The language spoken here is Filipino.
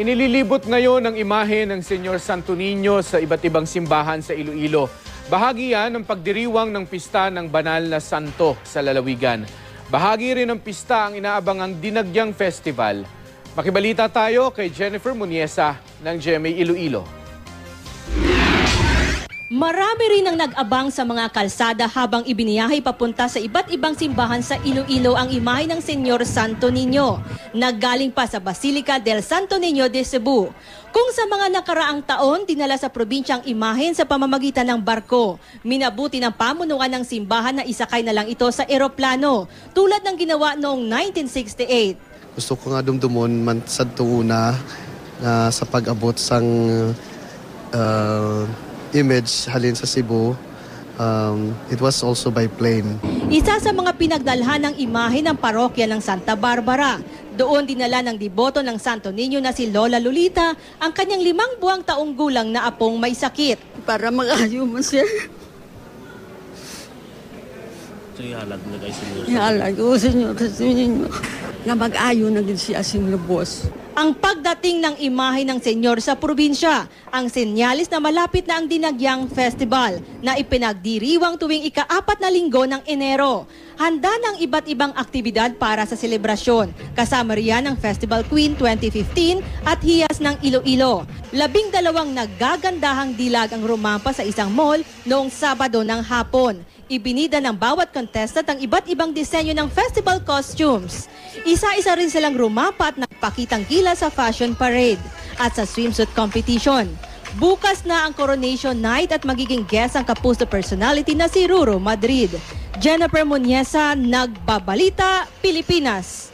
Inililibot ngayon ang imahe ng Senyor Santo Niño sa iba't ibang simbahan sa Iloilo. Bahagi yan ng pagdiriwang ng pista ng banal na santo sa lalawigan. Bahagi rin ng pista ang inaabangang Dinagyang Festival. Makibalita tayo kay Jennifer Muniesa ng GMA Iloilo. Marami rin ang nag-abang sa mga kalsada habang ibiniyahe papunta sa iba't ibang simbahan sa Iloilo ang imahe ng Senyor Santo Niño. Naggaling pa sa Basilica del Santo Niño de Cebu. Kung sa mga nakaraang taon, dinala sa probinsya ang imahen sa pamamagitan ng barko. Minabuti ng pamunuan ng simbahan na isakay na lang ito sa eroplano, tulad ng ginawa noong 1968. gusto ko nga dumdumon man sa tuuna na sa pag-abot sang uh, image halin sa Cebu. Um, it was also by plane. Isa sa mga pinagdalhan ng imahe ng parokya ng Santa Barbara. Doon dinala ng deboto ng Santo Niño na si Lola Lolita ang kanyang limang buwang taong gulang na apong may sakit. para mag-ayo man siya. So ihalag na guys inyo. Ihalag ko, senyor. Nga mag-ayo na din siya sing lubos. Ang pagdating ng imahe ng senyor sa probinsya, ang senyalis na malapit na ang Dinagyang Festival na ipinagdiriwang tuwing ika-apat na linggo ng Enero. Handa ng iba't ibang aktibidad para sa selebrasyon. Kasama riyan ang Festival Queen 2015 at Hiyas ng Iloilo. Labing dalawang naggagandahang dilag ang rumampa sa isang mall noong Sabado ng hapon. Ibinida ng bawat contestant ang iba't ibang disenyo ng festival costumes. Isa-isa rin silang rumapa at nagpakitang gila sa fashion parade at sa swimsuit competition. Bukas na ang coronation night at magiging guest ang kapuso personality na si Ruro Madrid. Jennifer Muniesa, Nagbabalita, Pilipinas.